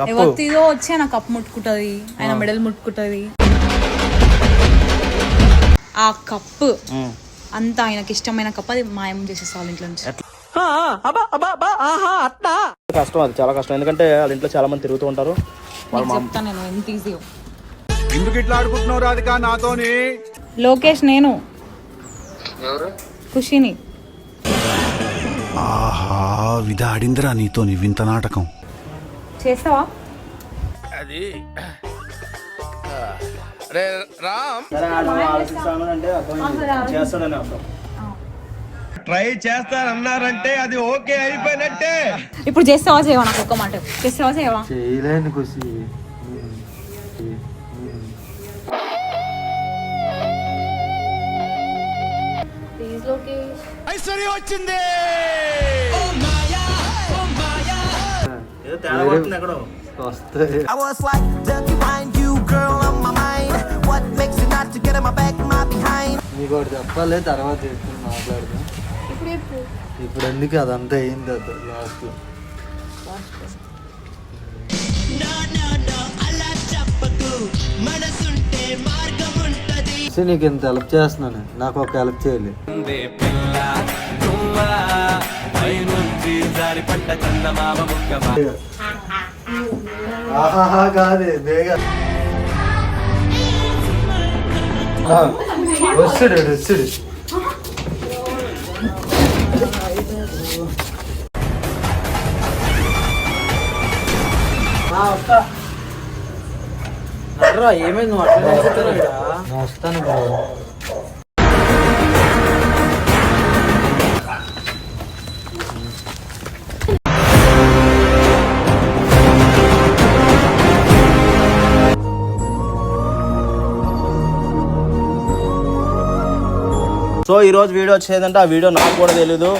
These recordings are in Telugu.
ఎవరిదో వచ్చి ఆయన కప్పు ముట్టుకుంటది ఆయన మెడల్ ముట్టుకుంటది. ఆ కప్పు. అంత ఆయనకి ఇష్టమైన కప్పు అది మాయం చేసేస్తా వాళ్ళ ఇంట్లో నుంచి. కష్టం అది చాలా కష్టం. ఎందుకంటే వాళ్ళ ఇంట్లో చాలా మంది తిరుగుతూ ఉంటారు. నీకు చెప్తా నేను ఎంత ఈజీ ఎందుకు ఇట్లా ఆడుకుంటున్నావు రాధిక నాతోని? లోకేష్ నేను. ఎవరు? ఖుషిని. ఆహా విధాడిందిరా నీతోని వింత నాటకం. చేస్తావా. చేస్తాడని అర్థం. ట్రై చేస్తారన్నారంటే అది ఓకే అయిపోయినట్టే. ఇప్పుడు చేస్తావా చేయవా నాకు ఒక్క మాట? చేస్తావా చేయవా? చేయలేను లోకేష్. ఐశ్వర్య వచ్చింది. వస్తాయి I was like, duck behind you, girl, on my mind. What makes you not to get in my back, my behind? నీకు ఒకటి చెప్పాలి తర్వాత చెప్తాను మాట్లాడదాం. ఇప్పుడు చెప్పు. ఇప్పుడు ఎందుకు అదంతా అయింది అది లాస్ట్ నీకు ఇంత హెల్ప్ చేస్తున్నాను. నాకు ఒక హెల్ప్ చేయాలి. ఆహాహా కాదే బేగా ఆ, వస్తుడు వస్తుడు. ఏమైంది? నువ్వు అట్లా నిల్చుంటున్నావు ఈడ? నేను వస్తాను బ్రో. సో ఈ రోజు వీడియో వచ్చేదంటే ఆ వీడియో నాకు కూడా తెలీదు.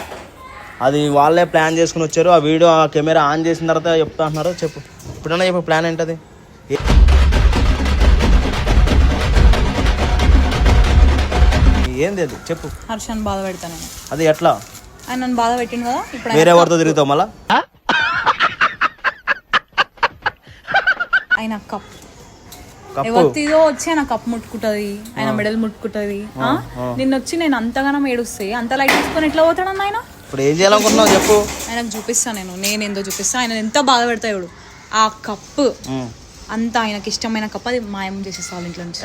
అది వాళ్ళే ప్లాన్ చేసుకుని వచ్చారు. ఆ వీడియో ఆ కెమెరా ఆన్ చేసిన తర్వాత చెప్తా అంటున్నారు. చెప్పు. ఇప్పుడన్నా చెప్పు ప్లాన్ ఏంటది? ఏ- ఏంది అది? చెప్పు. హర్షని బాధ పెడతా నేను. అది ఎట్లా? ఆయన నన్ను బాధ పెట్టిండు కదా ఇప్పుడు వేరే ఎవరితో తిరుగుతావు మళ్ళా? ఆయన ఎవరిదో వచ్చి ఆయన కప్పు ముట్టుకుంటది ఆయన మెడల్ ముట్టుకుంటది. ఆ? నిన్న వచ్చి నేను అంతగానం ఏడుస్తే అంత లైట్ తీసుకొని ఎట్లా పోతాడన్న ఆయన? ఇప్పుడు ఏం చేయాలనుకుంటున్నావు చెప్పు. ఆయనకు చూపిస్తా నేను నేను ఏందో చూపిస్తా. ఆయన ఎంత బాధ పెడతాడు ఆ కప్పు. అంత ఆయనకి ఇష్టమైన కప్పు అది మాయం చేసేస్తా వాళ్ళ ఇంట్లో నుంచి.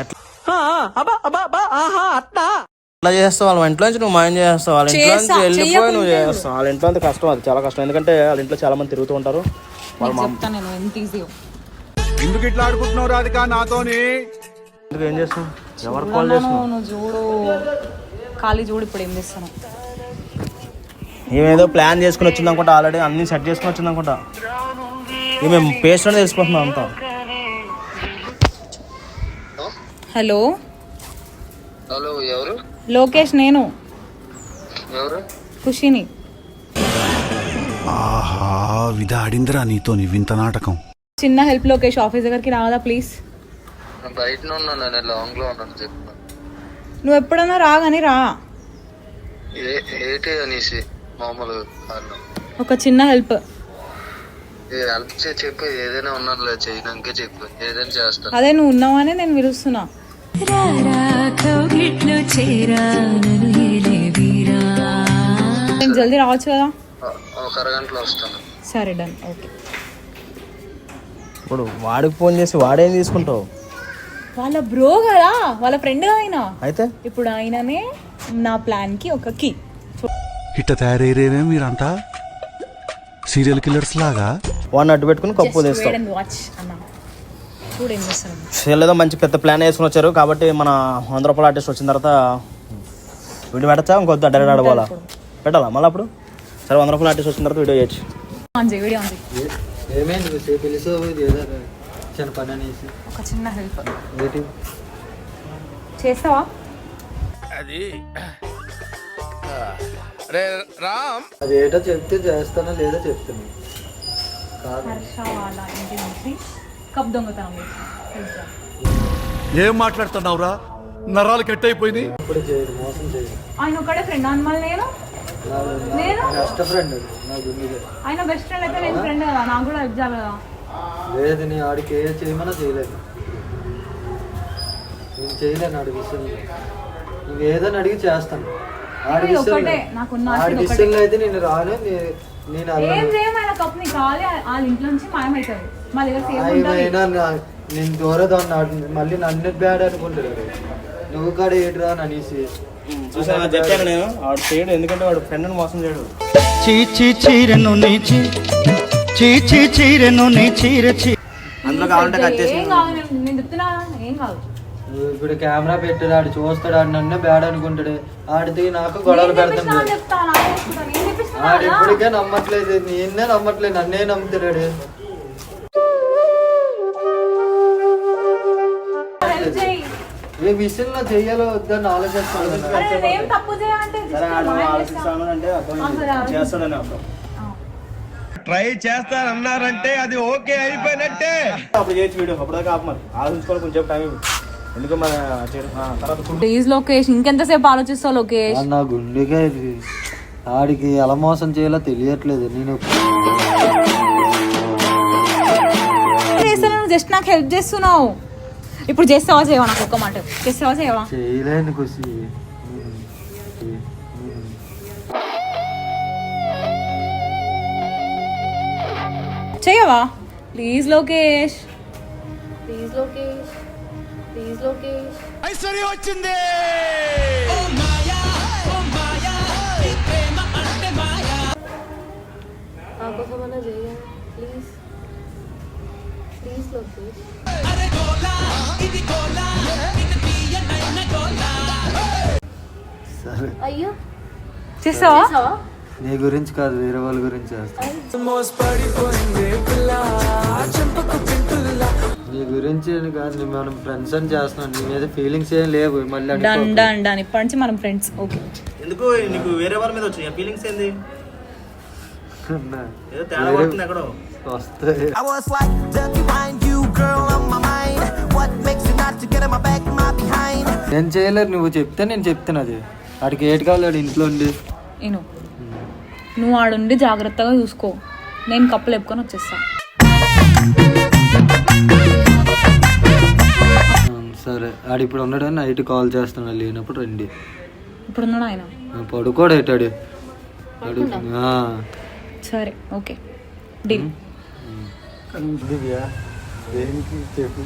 అట్లా చేస్తావు వాళ్ళ ఇంట్లో నుంచి? నువ్వు మాయం చేస్తావు వాళ్ళ ఇంట్లో నుంచి? చేస్తా, వెళ్ళిపోయి నువ్వు చేస్తావు. వాళ్ళ ఇంట్లో అంతా కష్టం అది చాలా కష్టం. ఎందుకంటే వాళ్ళ ఇంట్లో చాలా మంది తిరుగుతూ ఉంటారు. వాళ్ళ నీకు చెప్తా నేను ఎంత ఎందుకు ఇట్లా ఆడుకుంటున్నావు రాధిక? నాతోని. ఎందుకు ఏం చేస్తావు ఎవరు కాల్ చేస్తున్నావు? నువ్వు చూడు. ఖాళీ చూడు ఇప్పుడు ఏం చేస్తాను. ఏమేదో ప్లాన్ చేసుకుని వచ్చింది అనుకుంటా ఆల్రెడీ అన్ని సెట్ చేసుకుని వచ్చింది అనుకుంటా. ఈమె పేస్ట్ అని తెలిసిపోతున్నాం అంతా. హలో. హలో ఎవరు? లోకేష్ నేను. ఎవరు? ఖుషిని. ఆహా విధాడిందిరా నీతోని వింత నాటకం. చిన్న హెల్ప్ లోకేష్ ఆఫీస్ దగ్గరికి రావదా ప్లీజ్ నేను బయటనే ఉన్నాను నేను లాంగ్లో ఉన్నాను చెప్పు నువ్వు ఎప్పుడన్నా రాగాని రా. ఏ ఏటి అనేసి మామూలు ఒక చిన్న హెల్ప్ ఏ హెల్ప్ చే చెప్పు ఏదైనా ఉన్నానులే చేయడానికే చెప్పు ఏదైనా చేస్తాను. అదే నువ్వు ఉన్నావని నేను పిలుస్తున్నా నేను జల్దీ రావచ్చు కదా? ఒక అరగంటలో వస్తాను. సరే డన్ ఓకే ఇప్పుడు వాడికి ఫోన్ చేసి వాడేం తీసుకుంటావు? వాళ్ళ బ్రో కదా వాళ్ళ ఫ్రెండ్ కదా ఆయన. అయితే? ఇప్పుడు ఆయననే నా ప్లాన్కి ఒక కీ ఇట్ట తయారయ్యేమే మీరంతా? సీరియల్ కిల్లర్స్ లాగా? వాడిని అడ్డు పెట్టుకుని కప్పు తీస్తావు. వాచ్ అన్న. చూడు ఏం చేస్తాను వీళ్ళేదో మంచి పెద్ద ప్లాన్ వేసుకుని వచ్చారు కాబట్టి మన వంద రూపాయల ఆర్టిస్ట్ వచ్చిన తర్వాత వీడియో పెట్టచ్చా ఇంకొద్దు డైరెక్ట్ ఆడబోలా పెట్టాలా మళ్ళీ అప్పుడు? సరే వంద రూపాయల ఆర్టిస్ట్ వచ్చిన తర్వాత వీడియో చేయొచ్చు. ఏమైంది ఖుషి పిలిచావు ఇది ఏదో చిన్న పని అనేసి. ఒక చిన్న హెల్ప్. ఏంటి? చేస్తావా? అది ఏటో చెప్తే చేస్తానో లేదో చెప్తాను కాదు. హర్ష వాళ్ళ ఇంటి నుంచి కప్ దొంగతనం చేసి. ఏం మాట్లాడుతున్నావురా? నరాలు కట్ అయిపోయింది ఇప్పుడు చేయదు మోసం చేయదు ఆయన ఒకటే ఫ్రెండ్ మళ్ళీ నేను? నేను? బెస్ట్ ఫ్రెండ్ నాకు ఆయన బెస్ట్ ఫ్రెండ్ అయితే నేను ఫ్రెండ్ కదా నాకు కూడా హెల్ప్ చేయాలి కదా. లేదు నీ ఆడికి ఏ చేయమన్నా చేయలేదు. నేను చేయలేను ఆడి విషయంలో నువ్వు ఏదని అడిగి చేస్తాను. ఆడి ఆశ ఆడి. విషయంలో అయితే నేను రాను నేను అయినా నేను దూరదాన్ని మళ్ళీ నన్ను బ్యాడ్ అనుకుంటాడు. నువ్వు కాడ ఏడురా అని అనేసి. చూసా చెప్పాను నేను. వాడు చేయడు ఎందుకంటే వాడు ఫ్రెండ్ మోసం చేయడు. చీచి చీరెను నీచి చీచి చీరెను నీ చీర చీ. అందులో కావాలంటే కట్ చేసి ఏం కావాలి? నేను- నేను చెప్తున్నా ఏం కాదు నువ్వు ఇప్పుడు కెమెరా పెట్టాడు ఆడు చూస్తాడు ఆడు నన్నే బ్యాడ్ అనుకుంటాడు. ఆడితే నాకు గొడవలు నేను పెడతాడు. చెప్పిస్తున్నా అని చెప్తా, నాకే చెప్తున్నా, నేను చెప్పిస్తున్నా ఆడు కదా. ఇప్పటికే నమ్మట్లేదు నేనే నమ్మట్లేదు నన్నే నమ్ముతున్నాడు. ఆడు మాయం చేస్తా. ఆలోచిస్తాను. అంటే అర్థమైంది. ఆ, సరే, ఆలోచిస్తా. చేస్తాడని అర్థం ఆ. అప్పుడు చేయొచ్చు వీడియో. అప్పుడు దాకా ఆపు మరి. ఆలోచించుకోవాలి కొంచెం టైం. ఎందుకు మన ఫుడ్ ప్లీజ్ లోకేష్ ఇంకెంతసేపు ఆలోచిస్తావు లోకేష్? నా గుండెగా ఇది. ఆడికి ఎలా మోసం చేయాలో తెలియట్లేదు. నేను జస్ట్ నాకు హెల్ప్ చేస్తున్నావు. ఇప్పుడు చేస్తావా చేయవా? నాకు ఒక్క మాట. చేస్తావా చేయవా? చేయలేను ఖుషి. చేయవా? Please Lokesh. Please Lokesh. Please Lokesh. Aishwarya వచ్చింది. ప్లీజ్. ప్లీజ్ లోకేష్. అయ్యో. చేసావా నీ గురించి కాదు వేరే వాళ్ళ గురించి నీ గురించి అని కాదు మనం ఫ్రెండ్స్ అని చేస్తున్నాను నీ మీద ఫీలింగ్స్ ఏం లేవు మళ్ళీ డన్. Done done. ఇప్పటి నుంచి మనం ఫ్రెండ్స్ ఓకే ఎందుకు నీకు వేరే వాళ్ళ మీద వచ్చాయి? ఫీలింగ్స్ ఏంది? అన్నా, ఏదో తేడా వేరే- పడుతుంది ఎక్కడో. వస్తాయి. I was like, dirty wine, you girl on my mind. What makes you not to get in my back, my behind? నేను చేయలేదు నువ్వు చెప్తే నేను చెప్తాను అది వాడికి ఏటి కావాలి ఇంట్లో ఉండి? నేను నువ్వు ఆడుండి జాగ్రత్తగా చూసుకో. నేను కప్పులు ఎప్పుకొని వచ్చేస్తా. సరే. ఆడు ఇప్పుడు ఉన్నాడు? నైట్ కాల్ చేస్తున్నాడు. లేనప్పుడు రండి. ఇప్పుడు ఉన్నాడు ఆయన పడుకోడు ఆ. సరే ఓకే. డీల్. దివ్య దేనికి చెప్పు?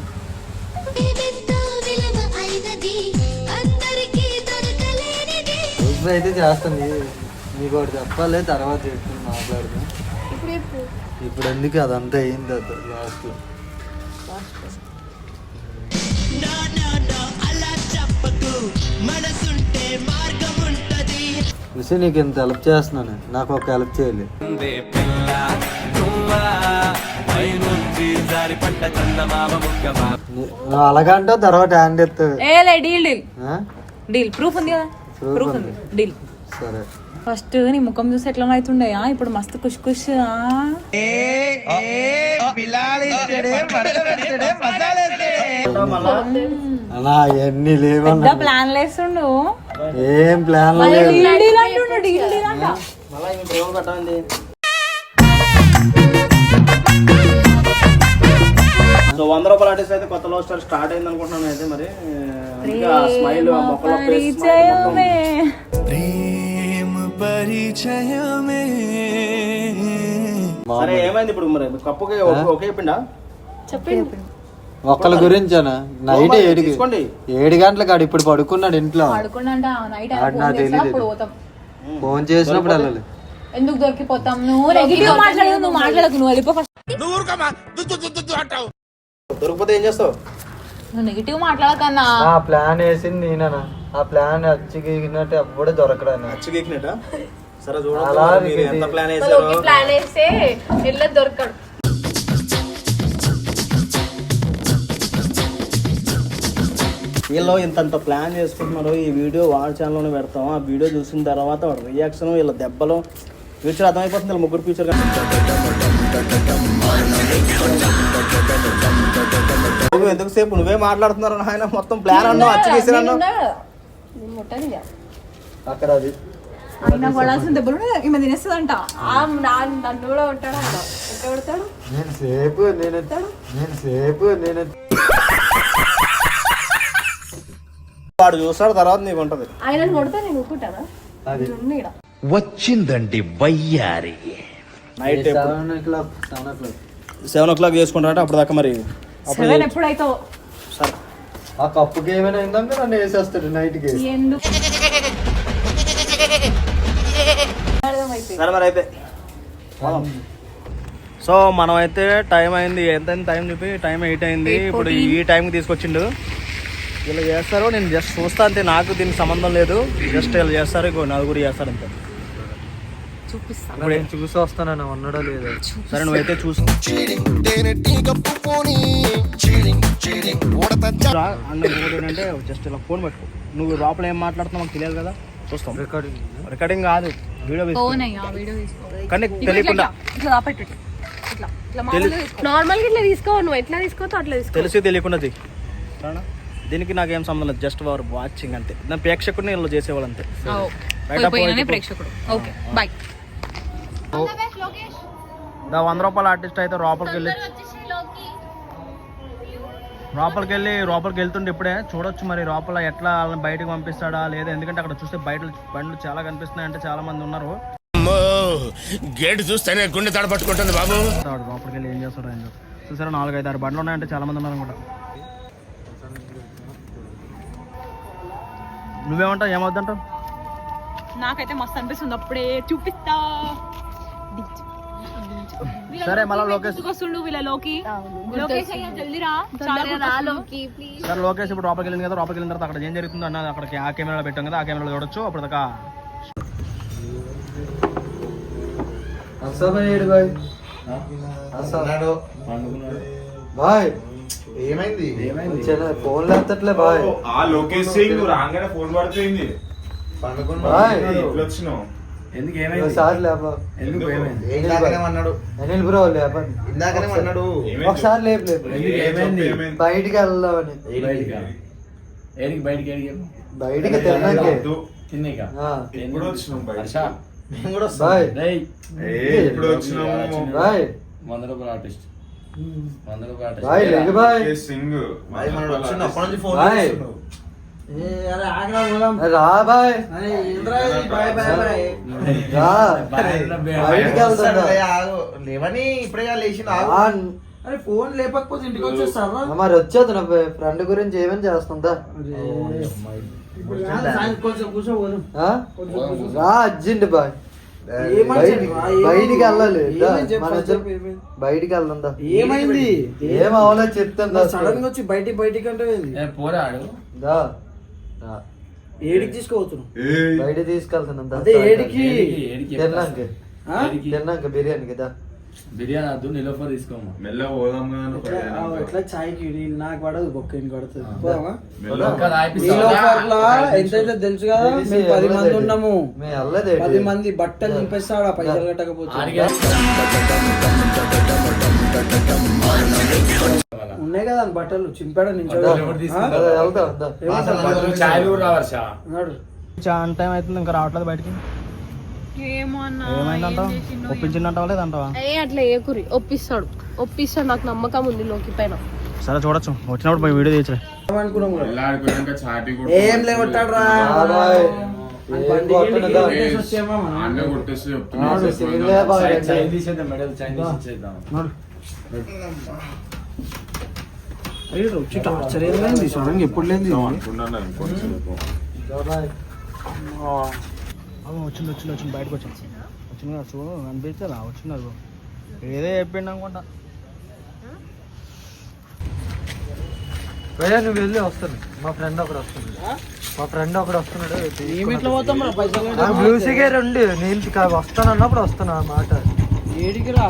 రోజు అయితే చేస్తుంది నీకు ఒకటి చెప్పాలి తర్వాత చెప్తాను మాట్లాడదాం. ఇప్పుడు ఎందుకు అదంతా అయింది అది లాస్ట్ విషయం నీకు ఇంత హెల్ప్ చేస్తున్నాను. నాకు ఒక హెల్ప్ చేయాలి. అలాగంటావు తర్వాత హ్యాండ్ ఎత్తావు డీల్ డీల్. ప్రూఫ్ ఉంది కదా? ప్రూఫ్ ఉంది. ఉంది డీల్ సరే. ఫస్ట్ నీ ముఖం చూసి ఎట్లా అవుతుండే ఆ? ఇప్పుడు మస్తు ఖుష్ ఖుష్ ఆ? అలా ఎన్ని లేవన్నా. ప్లాన్ లేస్తుండు. ఏం ప్లాన్ లేదు. సో వంద రూపాయల ఆర్టిస్ట్ అయితే కొత్త లవ్ స్టార్ స్టార్ట్ అయింది అనుకుంటున్నాను అయితే మరి. స్మైల్ ఆ మొక్కలో సరే ఏమైంది ఇప్పుడు మరి? కప్పుకి ఒకే- పిండా ఒక్కళ్ళ గురించేనా నైట్ తీసుకోండి. ఏడు గంటలకు ఆడు ఇప్పుడు పడుకున్నాడు ఇంట్లో. పడుకున్నంట నైట్ ఆడు నాకు ఫోన్ చేసినప్పుడు వెళ్ళాలి. ఎందుకు దొరికిపోతాం? నువ్వు నెగిటివ్ మాట్లాడదు నువ్వు మాట్లాడకు నువ్వు వెళ్ళిపో దొరికిపోతే ఏం చేస్తావు? నువ్వు నెగిటివ్ మాట్లాడకన్నా. ఆ ప్లాన్ వేసింది నేననా ఆ ప్లాన్ అచ్చిగినట్టు ఎప్పుడు దొరకడాను నచ్చగెక్కినట సరే అలా చూడండి మీరు ఇది- ఎంత ప్లాన్ వేసారో ప్లాన్ వేస్తే ఎట్లా దొరకడు. వీళ్ళు ఇంతంత ప్లాన్ చేసుకుంటున్నారు ఈ వీడియో వాళ్ళ ఛానల్లోనే పెడతాం. ఆ వీడియో చూసిన తర్వాత వాడి రియాక్షన్ వీళ్ళ దెబ్బలు ఫ్యూచర్ అర్థమైపోతుంది ముగ్గురు ఫ్యూచర్ ఎందుకు సేపు నువ్వే మాట్లాడుతున్నారు ఆయన మొత్తం ప్లాన్ అన్నావు నేను ముట్టనిగా అక్కడ అది. ఆయన పడాల్సిన దెబ్బలు ఈమె తినేస్తుందంట. ఆ నా- నన్ను కూడా ఉంటాడు కొడతాడు? నేను సేపు నేను నేను సేపు నేను వాడు చూస్తాడు తర్వాత నీకు ఉంటుంది ఆయన కొడితే నేను ఊరుకుంటానా అది. వచ్చిందండి వయ్యారి. Night seven o'clock seven o'clock seven o'clock చేసుకుంటారంటే అప్పుడు దాకా మరి అప్పుడు సెవెన్ ఎప్పుడైతే సరే ఆ కప్పుకి ఏమైనా అయిందంటే నన్ను వేసేస్తాడు నైట్కి. ఎందుకు? సరే మరి అయితే. సో మనం అయితే టైం అయింది. ఎంత టైం చెప్పి టైం ఎయిట్ అయింది. ఇప్పుడు ఈ టైంకి తీసుకొచ్చిండు. ఇలా చేస్తారు నేను జస్ట్ చూస్తా అంతే. నాకు దీనికి సంబంధం లేదు. జస్ట్ ఇలా చేస్తారు ఇంకో నలుగురు చేస్తారు అంతే. చూపిస్తా ఇప్పుడు ఏం- చూసి వస్తానన్న ఉన్నాడో లేదో. సరే నువ్వైతే చూసు ఏంటంటే జస్ట్ ఇలా ఫోన్ పెట్టుకో. నువ్వు లోపల ఏం మాట్లాడుతున్నావు తెలియదు కదా? చూస్తాం. రికార్డింగ్ రికార్డింగ్ కాదు వీడియో కానీ తెలియకుండా. నార్మల్గా ఇట్లా తీసుకో. నువ్వు ఎట్లా తీసుకోవద్దు అట్లా తీసుకో. తెలిసి తెలియకున్నది దీనికి నాకేం సంబంధం లేదు జస్ట్ వారు వాచింగ్ అంతే. నా ప్రేక్షకుడిని ఇలా చేసేవాళ్ళు అంతే. ప్రేక్షకుడు. ఓకే బాయ్ దా వంద రూపాయల ఆర్టిస్ట్ అయితే లోపలికి వెళ్ళి లోపలికి వెళ్ళి లోపలికి వెళ్తుండే ఇప్పుడే. చూడొచ్చు మరి లోపల ఎట్లా వాళ్ళని బయటకు పంపిస్తాడా లేదా. ఎందుకంటే అక్కడ చూస్తే బయట బండ్లు చాలా కనిపిస్తున్నాయి అంటే చాలా మంది ఉన్నారు. గేట్ చూస్తేనే గుండె తడపట్టుకుంటుంది బాబు. లోపలికి వెళ్ళి ఏం చేస్తాడో ఏం చేస్తాడు చూసారా నాలుగు ఐదు ఆరు బండ్లు ఉన్నాయంటే చాలా మంది ఉన్నారు అనుకుంటా నువ్వేమంటావు? ఏమవుద్దంటావు నాకైతే మస్తు అనిపిస్తుంది. అప్పుడే చూపిస్తా. సరే, మళ్ళా లోకేష్. వస్తుండు వీళ్ళలోకి లోకేష్ అయ్యా జల్దీ రా. చాలా తొందరగా రా. లోకి ప్లీజ్ సార్ లోకేష్ ఇప్పుడు లోపలికి వెళ్ళింది కదా లోపలికి వెళ్ళిన తర్వాత అక్కడ ఏం జరుగుతుందో అన్నది అక్కడికి ఆ కెమెరాలో పెట్టాం కదా ఆ కెమెరాలో చూడొచ్చు. అప్పుడు దాకా అసలు ఏడు బాయ్. అసలు బాయ్. ఏమైంది? చిన్న ఫోన్ లేస్తట్లే బాయ్. ఆ లోకేష్ సింగ్ రాగానే ఫోన్ పడిపోయింది. బాయ్. ఎప్పుడు వచ్చినావు ఎందుకు ఒకసారి లేపా. ఎందుకు ఏమైంది? అనిల్ బ్రో లేపండి ఇందాకనే అన్నాడు. ఒకసారి లేపు లేపు. ఏమైంది? బయటికి వెళ్దామని. బయటికి ఏడికి? బయటికి ఏడికి? బయటికి తిన్నాకే. తిన్నాక. ఎప్పుడు బయట మేము కూడా బాయ్. ఏ ఎప్పుడు వచ్చినావు? బాయ్. వంద రూపాయల ఆర్టిస్ట్. వంద రూపాయల artist. Bye bye. Singh. Bye రా బాయ్. రా బయటికి వెళ్తుందా లేవని ఇప్పుడే లేచిన ఆ, ఫోన్ లేపకపోతే ఇంటికి వచ్చేస్తారా? మరి వచ్చేది నా ఫ్రెండ్ గురించి ఏమేమి చేస్తుందా? రా అర్జెంట్ బాయ్. బయటికి బయటికి వెళ్ళాలి బయటికి వెళ్దా ఏమైంది? ఏం అవలేదు చెప్తాను సడన్గా వచ్చి బయటికి బయటికి అంటే పోరాడు దా. ఏడికి తీసుకోవచ్చు బయట తీసుకెళ్తున్నాం. అదే ఏడికి? తిన్నాక. తిన్నాక బిర్యానీ కదా. బిర్యానీ వద్దు నిలోఫర్ తీసుకోమా మెల్లగా పోదాం ఎట్లా? చాయ్కి నాకు పడదు బొక్క ఇంక పడుతుంది ఎంతైతే తెలుసు కదా మేము పది మంది ఉన్నాము. పది మంది బట్టలు నింపేస్తాడు ఆ పైసలు కట్టకపోతే ఉన్నాయి కదా బట్టలు చింపాడు. చాలా టైం అవుతుంది ఇంకా రావట్లేదు బయటికి? ఒప్పించిందంటావా లేదంటావా? ఏ అట్లా ఏ కురి ఒప్పిస్తాడు. ఒప్పిస్తాడు. నాకు నమ్మకం ఉంది లోకి పైన. సరే చూడొచ్చు. వచ్చినప్పుడు పోయి వీడియో ఏం లేవట్టాడు రా చెప్తున్నా. రండి. అయ్యో వచ్చి టార్చర్ ఏంది సడన్ ఎప్పుడు. అవును వచ్చింది వచ్చింది వచ్చింది బయటకు వచ్చింది వచ్చింది కదా చూడు అనిపిస్తే రా వచ్చింది ఏదో చెప్పిండు అనుకుంటా. భయ్యా నువ్వు వెళ్ళి వస్తాను మా ఫ్రెండ్ ఒకడు వస్తున్నాడు. మా ఫ్రెండ్ ఒకడు వస్తున్నాడు. మేము ఎట్లా పోతాం రా పైసలు నాకు బ్లూ సిగర్ ఉండి నేను వస్తాను అన్నప్పుడు వస్తాను ఆ మాట. ఏడికి రా?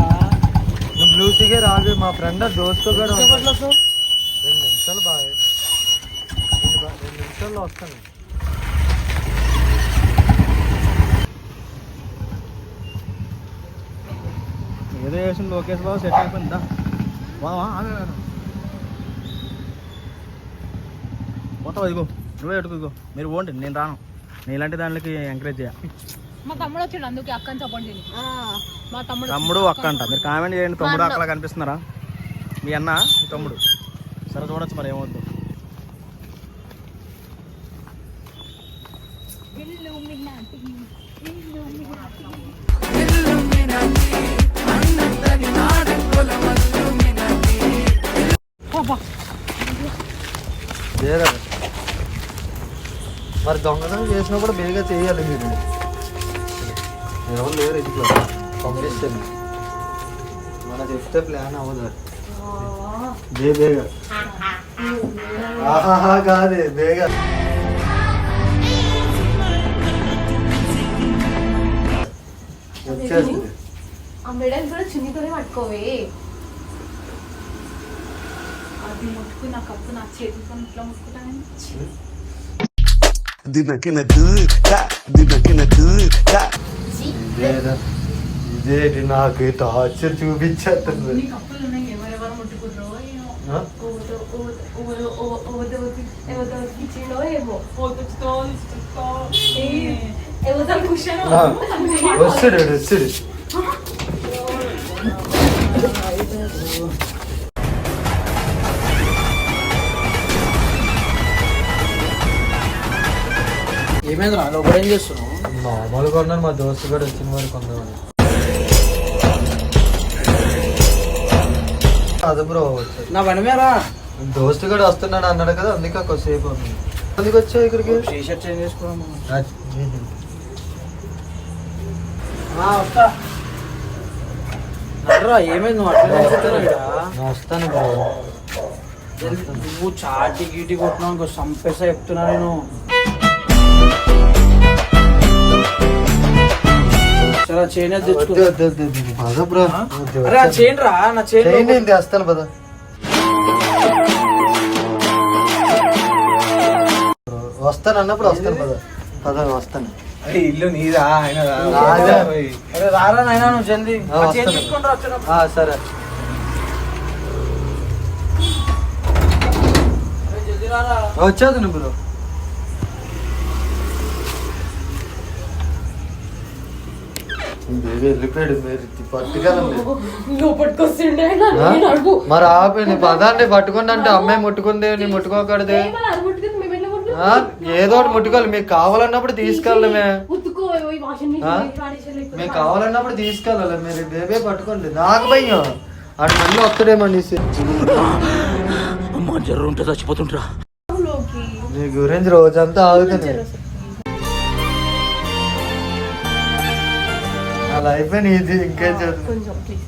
నువ్వు బ్లూ సిగర్ ఆగి మా ఫ్రెండ్ దోస్తు కూడా. రెండు నిమిషాలు బాయ్. రెండు నిమిషాల్లో వస్తాను. ఏదో చేసింది లోకేష్ బాబు సెట్ అయిపోయిందా ఆమె పోతావా ఇదిగో నువ్వే ఇదిగో మీరు పోండి నేను రాను. నేను ఇలాంటి దానికి ఎంకరేజ్ చేయ. మా తమ్ముడు వచ్చాడు అందుకే అక్కని సపోర్ట్ చేయండి మా తమ్ముడు తమ్ముడు అక్క అంట మీరు కామెంట్ చేయండి తమ్ముడు అక్కలా కనిపిస్తున్నారా? మీ అన్న మీ తమ్ముడు. సరే చూడొచ్చు మరి ఏమవుద్దు. లేరా మరి దొంగతనం చేసినప్పుడు బేగా చేయాలి మీరు. ఎవరు లేరు ఇంట్లో. పంపిస్తాను. మన చెప్తే ప్లాన్ అవ్వదు బే బేగా. ఆహాహా కాదే బేగా. వచ్చేస్తుంది. ఆ మెడల్ కూడా చున్నీతోనే పట్టుకోవే. అది ముట్టుకుని నా కప్పు నా చేతితో ఇట్లా ముట్టుకుంటాను ఇదేనా ఇదేంటి నాకు టార్చర్ చూపించేస్తుంది. వస్తుడు వస్తుడు. ఏమైంది లోపల ఏం చేస్తున్నావు? మామూలుగా ఉన్నాను మా దోస్తు కూడా వచ్చిన వారు కొందామని అది బ్రో. నా పని మీద రా. దోస్తు కూడా వస్తున్నాడు అన్నాడు కదా అందుకే కొద్దిసేపు అందుకు వచ్చావు ఇక్కడికి? T shirt change? వస్తా. నడరా ఏమైంది? నువ్వు అట్లా వస్తాను బ్రో. నువ్వు చాటి గీటి కొట్టినావు సంపేసా చెప్తున్నా నేను. సరే చైన్ వద్దు తెచ్చుకో. వద్దు వద్దు వద్దు. పద బ్రో. వద్దు, అరే ఆ వచ్చాను. చైన్ రా నా చైన్ చైన్ ఏంటి వస్తాను పద. వస్తాను అన్నప్పుడు వస్తాను పద. పద వస్తాను. ఇల్లు నీదా? ఆయన. అరే రారా నాయనా నువ్వు జల్దీ సరే వచ్చేది నువ్వు బ్రో వెళ్ళిపోయాడు మీరు ఆపి నీ పదాన్ని పట్టుకుంటే అంటే అమ్మాయి ముట్టుకుంది నీ ముట్టుకోకూడదు? ఏదో ఒకటి ముట్టుకోవాలి. మీకు కావాలన్నప్పుడు పాడేసాను మీకు కావాలన్నప్పుడు తీసుకెళ్ళాలి. మీరు బేబే పట్టుకోండి. నాకు భయం. అటు మళ్ళీ వస్తాడేమో అనేసి లోకి. నీ గురించి రోజంతా ఆగుతున్నాయి లైఫ్ నీది ఇంకేం కొంచెం ప్లీజ్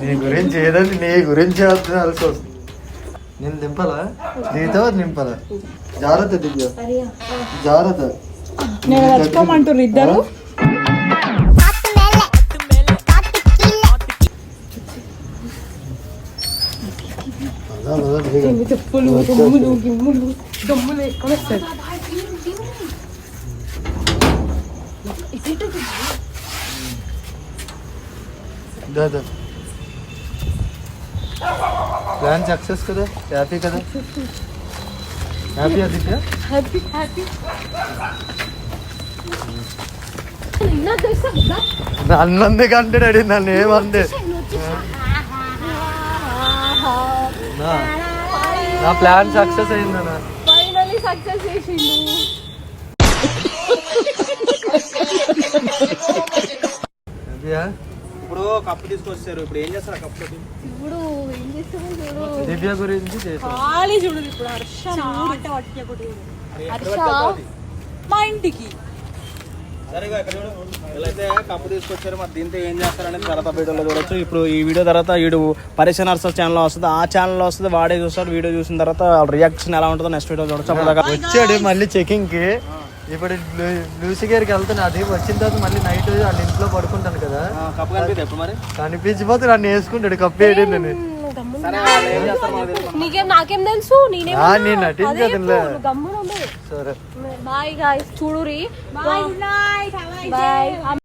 నీ గురించి ఏదంటే నీ గురించి వస్తుంది. నేను దింపాలా నీతో నింపాలా? జాగ్రత్త దివ్య. జాగ్రత్త. నేను ఇద్దరు. చెప్పులు దమ్ములు గిమ్ములు దమ్ములు ఎక్కడ వస్తాయి దా, దా. ప్లాన్ సక్సెస్ కదా హ్యాపీ కదా హ్యాపీ దివ్య హ్యాపీ హ్యాపీ ఇలా తెలుసా ఇలా నన్ను ఏమంది నా ప్లాన్ సక్సెస్ అయిందన్నా ఫైనలీ సక్సెస్ చేసిండు ఇప్పుడు కప్పు తీసుకొచ్చారు. ఇప్పుడు ఏం చేస్తారు కప్పు ఇప్పుడు ఏం చేస్తామో చూడు. దివ్య గురించి ఖాళీ చూడు ఇప్పుడు హర్ష ఆట పట్టుకోకూడదు హర్ష మా ఇంటికి. వీళ్ళైతే కప్పు తీసుకొచ్చారు మరి దీంతో ఏం చేస్తారనేది తర్వాత వీడియోలో చూడొచ్చు. ఇప్పుడు ఈ వీడియో తర్వాత వీడు పరిచయ నర్సర్ ఛానల్ వస్తుంది. ఆ ఛానల్ వస్తుంది వాడే చూస్తాడు వీడియో చూసిన తర్వాత రియాక్షన్ ఎలా ఉంటుందో నెక్స్ట్ వీడియో చూడొచ్చు. అప్పటిదాకా వచ్చాడు మళ్ళీ చెకింగ్కి. ఇప్పుడు లూ- లూసి గారికి వెళ్తాను అది వచ్చిన తర్వాత మళ్ళీ నైట్ వాళ్ళ ఇంట్లో పడుకుంటాను కదా. ఆ, కప్పు కనిపిస్తుంది ఎప్పుడు మరి? కనిపించిపోతే నన్ను వేసుకుంటాడు కప్పు. నీకేం నాకేం తెలుసు? నేనేం నటించదులే. సరే. బాయ్ గాయస్ చూడురి బాయ్ బాయ్